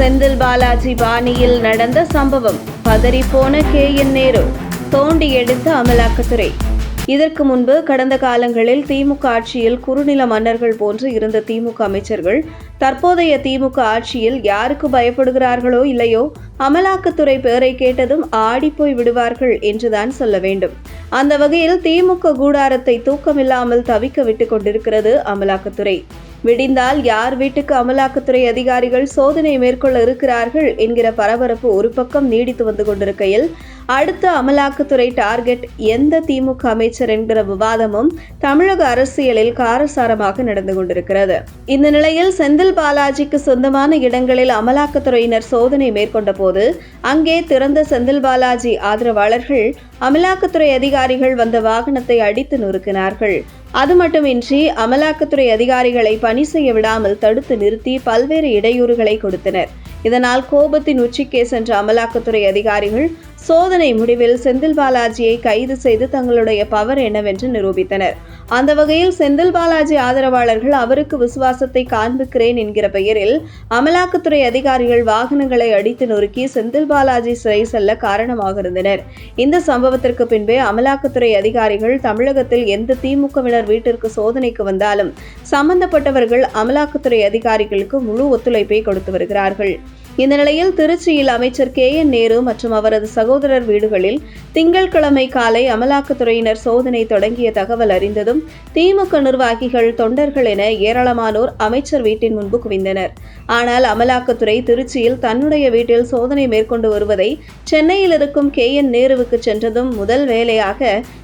செந்தில் பாலாஜி பாணியில் நடந்த சம்பவம் பதறிப்போன கே என் நேரு. தோண்டி எடுத்த அமலாக்கத்துறை. இதற்கு முன்பு கடந்த காலங்களில் திமுக ஆட்சியில் குறுநில மன்னர்கள் போன்று இருந்த திமுக அமைச்சர்கள் தற்போதைய திமுக ஆட்சியில் யாருக்கு பயப்படுகிறார்களோ இல்லையோ அமலாக்கத்துறை பெயரை கேட்டதும் ஆடிப்போய் விடுவார்கள் என்றுதான் சொல்ல வேண்டும். அந்த வகையில் திமுக கூடாரத்தை தூக்கமில்லாமல் தவிக்க விட்டுக் கொண்டிருக்கிறது அமலாக்கத்துறை. விடிந்தால் யார் வீட்டுக்கு அமலாக்கத்துறை அதிகாரிகள் சோதனை மேற்கொள்ள இருக்கிறார்கள் என்கிற பரபரப்பு ஒரு பக்கம் நீடித்து வந்து கொண்டிருக்கையில் அடுத்த அமலாக்கத்துறை டார்கெட் எந்த திமுக அமைச்சர் என்கிற விவாதமும் தமிழக அரசியலில் காரசாரமாக நடந்து கொண்டிருக்கிறது. இந்த நிலையில் செந்தில் பாலாஜிக்கு சொந்தமான இடங்களில் அமலாக்கத்துறையினர் சோதனை மேற்கொண்ட போது அங்கே திறந்த செந்தில் பாலாஜி ஆதரவாளர்கள் அமலாக்கத்துறை அதிகாரிகள் வந்த வாகனத்தை அடித்து நொறுக்கினார்கள். அது மட்டுமின்றி அமலாக்கத்துறை அதிகாரிகளை பணி செய்ய விடாமல் தடுத்து நிறுத்தி பல்வேறு இடையூறுகளை கொடுத்தனர். இதனால் கோபத்தின் உச்சிக்கே சென்ற அமலாக்கத்துறை அதிகாரிகள் சோதனை முடிவில் செந்தில் பாலாஜியை கைது செய்து தங்களுடைய பவர் என்னவென்று நிரூபித்தனர். அந்த வகையில் செந்தில் பாலாஜி ஆதரவாளர்கள் அவருக்கு விசுவாசத்தை காண்பிக்கிறேன் என்கிற பெயரில் அமலாக்கத்துறை அதிகாரிகள் வாகனங்களை அடித்து நொறுக்கி செந்தில் பாலாஜி சிறை செல்ல காரணமாக இருந்தனர் இந்த சம்பவத்திற்கு பின்பே அமலாக்கத்துறை அதிகாரிகள் தமிழகத்தில் எந்த திமுகவினர் வீட்டிற்கு சோதனைக்கு வந்தாலும் சம்பந்தப்பட்டவர்கள் அமலாக்கத்துறை அதிகாரிகளுக்கு முழு ஒத்துழைப்பை கொடுத்து வருகிறார்கள். இந்த நிலையில் திருச்சியில் அமைச்சர் கே என் நேரு மற்றும் அவரது சகோதரர் வீடுகளில் திங்கட்கிழமை காலை அமலாக்கத்துறையினர் சோதனை தொடங்கிய தகவல் அறிந்ததும் திமுக நிர்வாகிகள் தொண்டர்கள் என ஏராளமானோர் அமைச்சர் வீட்டின் முன்பு குவிந்தனர். ஆனால் அமலாக்கத்துறை திருச்சியில் தன்னுடைய வீட்டில் சோதனை மேற்கொண்டு வருவதை சென்னையில் இருக்கும் கே என் நேருவுக்கு சென்றதும் முதல் வேலையாக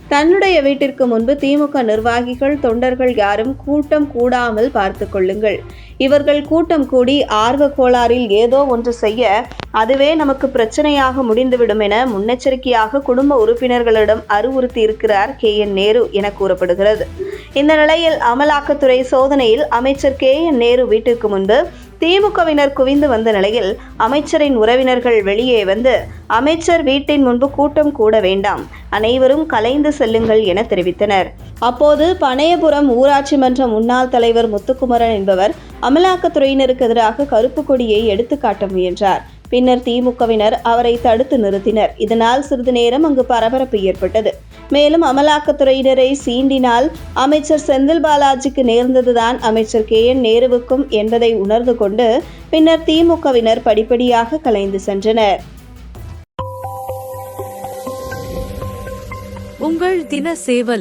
தன்னுடைய வீட்டிற்கு முன்பு திமுக நிர்வாகிகள் தொண்டர்கள் யாரும் கூட்டம் கூடாமல் பார்த்து கொள்ளுங்கள். இவர்கள் கூட்டம் கூடி ஆர்வ கோளாறில் ஏதோ ஒன்று செய்ய அதுவே நமக்கு பிரச்சனையாக முடிந்துவிடும் என முன்னெச்சரிக்கையாக குடும்ப உறுப்பினர்களிடம் அறிவுறுத்தி இருக்கிறார் கே. என். நேரு என கூறப்படுகிறது. இந்த நிலையில் அமலாக்கத்துறை சோதனையில் அமைச்சர் கே. என். நேரு வீட்டிற்கு முன்பு திமுகவினர் குவிந்து வந்த நிலையில் அமைச்சரின் உறவினர்கள் வெளியே வந்து அமைச்சர் வீட்டின் முன்பு கூட்டம் கூட வேண்டாம் அனைவரும் கலைந்து செல்லுங்கள் என தெரிவித்தனர். அப்போது பனையபுரம் ஊராட்சி மன்ற முன்னாள் தலைவர் முத்துக்குமரன் என்பவர் அமலாக்கத்துறையினருக்கு எதிராக கருப்பு கொடியை எடுத்துக்காட்ட முயன்றார். பின்னர் திமுகவினர் அவரை தடுத்து நிறுத்தினர். இதனால் சிறிது நேரம் அங்கு பரபரப்பு ஏற்பட்டது. மேலும் அமலாக்கத்துறையினரை சீண்டினால் அமைச்சர் செந்தில் பாலாஜிக்கு நேர்ந்ததுதான் அமைச்சர் கே என் நேருவுக்கும் என்பதை உணர்ந்து கொண்டு பின்னர் திமுகவினர் படிப்படியாக கலைந்து சென்றனர். உங்கள் தின சேவல்